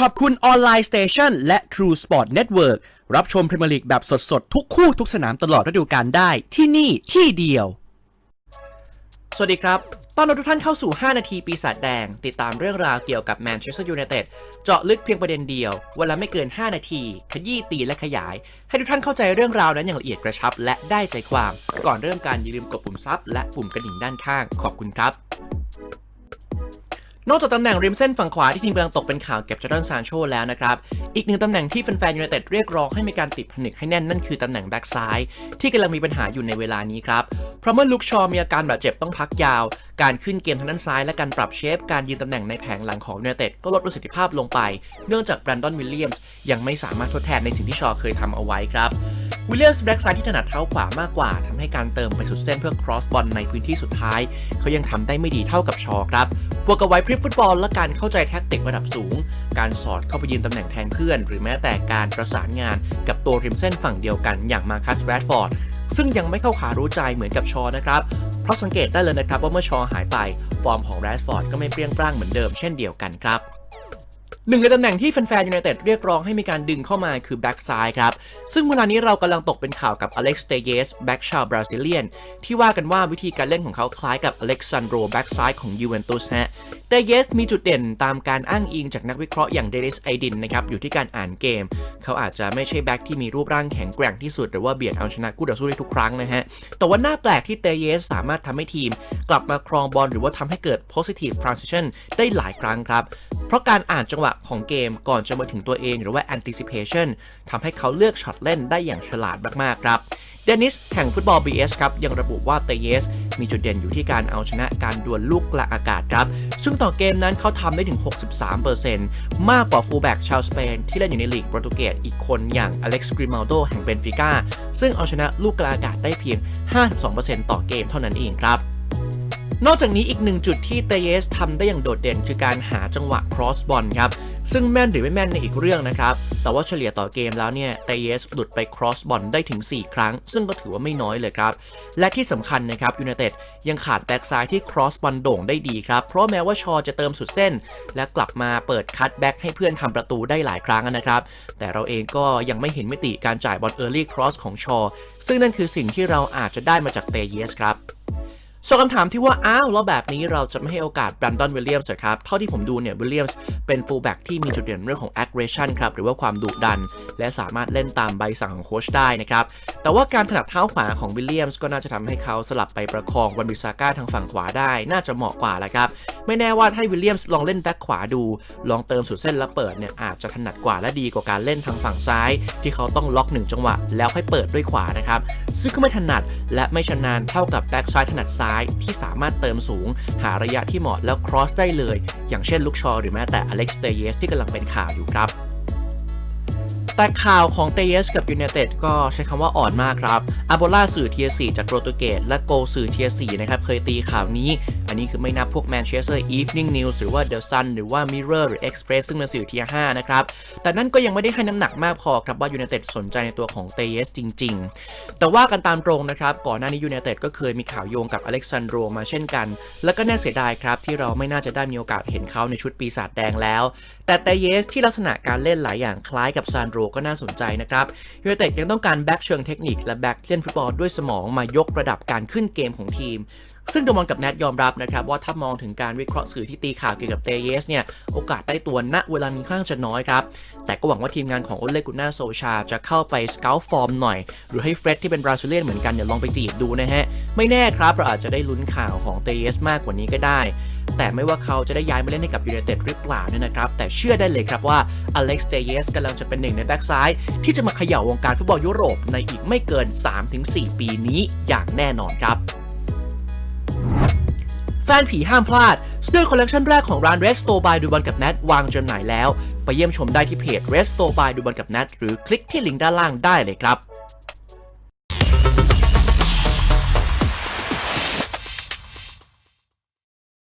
ขอบคุณออนไลน์สเตชันและ True Sport Network รับชมพรีเมียร์ลีกแบบสดๆ ทุกคู่ทุกสนามตลอดฤดูกาลได้ที่นี่ที่เดียว สวัสดีครับ ตอนรับทุกท่านเข้าสู่ 5 นาทีปีศาจแดง ติดตามเรื่องราวเกี่ยวกับแมนเชสเตอร์ยูไนเต็ดเจาะลึกเพียงประเด็นเดียว เวลาไม่เกิน 5 นาที ขยี้ตีและขยาย ให้ทุกท่านเข้าใจเรื่องราวนั้นอย่างละเอียดกระชับ และได้ใจความ ก่อนเริ่มการอย่าลืมกดปุ่มซับและปุ่มกระดิ่งด้านข้าง ขอบคุณครับ นอกจากตำแหน่งริมเส้นฝั่งขวาที่ทีมกำลังตกเป็นข่าวเก็บจอร์แดนซานโชแล้วนะครับ อีกหนึ่งตำแหน่งที่แฟนๆยูไนเต็ดเรียกร้องให้มีการติดผนึกให้แน่นนั่นคือตำแหน่งแบ็กซ้ายที่กำลังมีปัญหาอยู่ในเวลานี้ครับ เพราะเมื่อลุกชอมีอาการบาดเจ็บต้องพักยาว การขึ้นเกมทางด้านซ้ายและการปรับเชฟ การยืนตำแหน่งในแผงหลังของยูไนเต็ดก็ลดประสิทธิภาพลงไป เนื่องจากแบรนดอนวิลเลียมส์ยังไม่สามารถทดแทนในสิ่งที่ชอเคยทำเอาไว้ครับ วิลเลียมส์แบ็กซ้ายที่ถนัดเท้าขวามากกว่าทำให้การเติมไปสุดเส้นเพื่อครอสบอลในพื้นที่สุดท้าย เขายังทำได้ไม่ดีเท่ากับชอครับบวกกับไวพริบฟุตบอลและการเข้าใจแท็กติกระดับสูง การสอดเข้าไปยืนตำแหน่งแทนเพื่อน หรือแม้แต่การประสานงานกับตัวริมเส้นฝั่งเดียวกันอย่างมาคัสแรดฟอร์ดซึ่งยังไม่เข้าขารู้ใจเหมือนกับชอนะครับ เพราะสังเกตได้เลยนะครับว่าเมื่อชอหายไป ฟอร์มของแรดฟอร์ดก็ไม่เปรี้ยงปร้างเหมือนเดิมเช่นเดียวกันครับ หนึ่งในตำแหน่งที่แฟนๆยูไนเต็ดเรียกร้องให้มีการดึงเข้ามาคือแบ็กซ้ายครับ ซึ่งเวลานี้เรากำลังตกเป็นข่าวกับอเล็กซ์เตเยสแบ็กชาวบราซิเลียนที่ว่ากันว่าวิธีการเล่นของเขาคล้ายกับอเล็กซานโดแบ็กซ้ายของยูเวนตุสฮะ เตเยสมีจุดเด่นตามการอ้างอิงจากนักวิเคราะห์อย่างเดนิสไอดินนะครับอยู่ที่การอ่านเกม เขาอาจจะไม่ใช่แบ็กที่มีรูปร่างแข็งแกร่งที่สุด หรือว่าเบียดเอาชนะคู่ต่อสู้ได้ทุกครั้งนะฮะ แต่ว่าหน้าแปลกที่เตเยสสามารถทำให้ทีม กลับมาครองบอลหรือว่าทำให้เกิด positive transition ได้หลายครั้งครับ เพราะการอ่านจังหวะของเกมก่อนจะมาถึงตัวเอง หรือว่า anticipation ทำให้เขาเลือกช็อตเล่นได้อย่างฉลาดมากๆครับเดนิสแข่งฟุตบอล BS ครับ ยังระบุว่าเตเยส มีจุดเด่นอยู่ที่การเอาชนะการดวลลูกกลางอากาศครับ ซึ่งต่อเกมนั้นเขาทำได้ถึง 63%มากกว่าฟูลแบ็กชาวสเปนที่เล่นอยู่ในลีกโปรตุเกสอีกคนอย่างอเล็กซ์กริมาลโดแห่งเบนฟิก้าซึ่งเอาชนะลูกกลางอากาศได้เพียง 52%ต่อเกมเท่านั้นเองครับ นอกจากนี้อีกหนึ่งจุดที่เตเยสทำได้อย่างโดดเด่น คือการหาจังหวะ cross บอลครับ ซึ่งแม่นหรือไม่แม่นในอีกเรื่องนะครับ แต่ว่าเฉลี่ยต่อเกมแล้วเนี่ยเตเยสหลุดไป cross บอลได้ถึง 4 ครั้ง ซึ่งก็ถือว่าไม่น้อยเลยครับ และที่สำคัญนะครับยูไนเต็ดยังขาดแบ็กซ้ายที่ cross บอลโด่งได้ดีครับ เพราะแม้ว่าชอจะเติมสุดเส้น และกลับมาเปิดคัตแบ็กให้เพื่อนทำประตูได้หลายครั้งนะครับ แต่เราเองก็ยังไม่เห็นมิติการจ่ายบอล early cross ของชอซึ่งนั่นคือสิ่งที่เราอาจจะได้มาจากเตเยสครับ ส่วนคำถามที่ว่า อ้าว แล้วแบบนี้เราจะไม่ให้โอกาสแบรนดอนวิลเลียมส์ครับ เท่าที่ผมดูเนี่ยวิลเลียมส์เป็นฟูลแบ็กที่มีจุดเด่นเรื่องของ aggression ครับ หรือว่าความดุดัน และสามารถเล่นตามใบสั่งของโค้ชได้นะครับ แต่ว่าการถนัดเท้าขวาของวิลเลียมส์ก็น่าจะทำให้เขาสลับไปประคองวันบิซาก้าทางฝั่งขวาได้ น่าจะเหมาะกว่าแหละครับ ไม่แน่ว่าให้วิลเลียมส์ลองเล่นแบ็กขวาดู ลองเติมสุดเส้นแล้วเปิดเนี่ยอาจจะถนัดกว่าและดีกว่าการเล่นทางฝั่งซ้าย ที่เขาต้องล็อกหนึ่งจังหวะแล้วค่อยเปิดด้วยขวานะครับซึ่งก็ไม่ถนัดและไม่ชำนาญเท่ากับแบ็กซ้ายถนัดซ้ายที่สามารถเติมสูง หาระยะที่เหมาะแล้วครอสได้เลย อย่างเช่นลูกชอหรือแม้แต่อเล็กซ์เตเยสที่กำลังเป็นข่าวอยู่ครับแต่ข่าวของเตเยสกับยูเนเต็ดก็ใช้คำว่าอ่อนมากครับอาโบล่าสื่อเทียสีจากโปรตุเกสและโกสื่อเทียสีนะครับเคยตีข่าวนี้อันนี้คือไม่นับพวก Manchester Evening News หรือว่า The Sun หรือว่า Mirror หรือ Express ซึ่งเป็นสื่อเทียร์5นะครับ แต่นั่นก็ยังไม่ได้ให้น้ำหนักมากพอครับว่ายู n i เต็ดสนใจในตัวของเตเยสจริง ๆ แต่ว่ากันตามตรงนะครับ ก่อนหน้านี้ยู n i เต็ดก็เคยมีข่าวโยงกับอเล็กซานโดรมาเช่นกัน แล้วก็น่าเสียดายครับที่เราไม่น่าจะได้มีโอกาสเห็นเขาในชุดปีศาจแดงแล้ว แต่เตเยสที่ลักษณะการเล่นหลายอย่างคล้ายกับซานโดรก็น่าสนใจนะครับยู n i เต็ดยังต้องการแบ็กเชิงเทคนิคและแบ็กเล่นฟุตบอลด้วยสมองมายกระดับการขึ้นเกมของทีม ซึ่งโดมอนกับแนทยอมรับนะครับว่าถ้ามองถึงการวิเคราะห์สื่อที่ตีข่าวเกี่ยวกับเตเยสเนี่ยโอกาสได้ตัวณเวลานี้ค่อนข้างจะน้อยครับ แต่ก็หวังว่าทีมงานของโอเลกุน่าโซชาจะเข้าไปสเกลฟอร์มหน่อย หรือให้เฟร็ดที่เป็นบราซิเลียนเหมือนกันเนี่ยลองไปจีบดูนะฮะ ไม่แน่ครับเราอาจจะได้ลุ้นข่าวของเตเยสมากกว่านี้ก็ได้ แต่ไม่ว่าเขาจะได้ย้ายมาเล่นให้กับยูไนเต็ดหรือเปล่าเนี่ยนะครับ แต่เชื่อได้เลยครับว่าอเล็กซ์เตเยสกำลังจะเป็นหนึ่งในแบ็กซ้ายที่จะมาเขย่าวงการฟุตบอลยุโรปในอีกไม่เกิน 3-4 ปีนี้อย่างแน่นอนครับ แฟนผีห้ามพลาด เสื้อคอลเลกชันแรกของร้าน Resto by ดูบอลกับแนทวางจำหน่ายแล้ว ไปเยี่ยมชมได้ที่เพจ Resto by ดูบอลกับแนทหรือคลิกที่ลิงก์ด้านล่างได้เลยครับ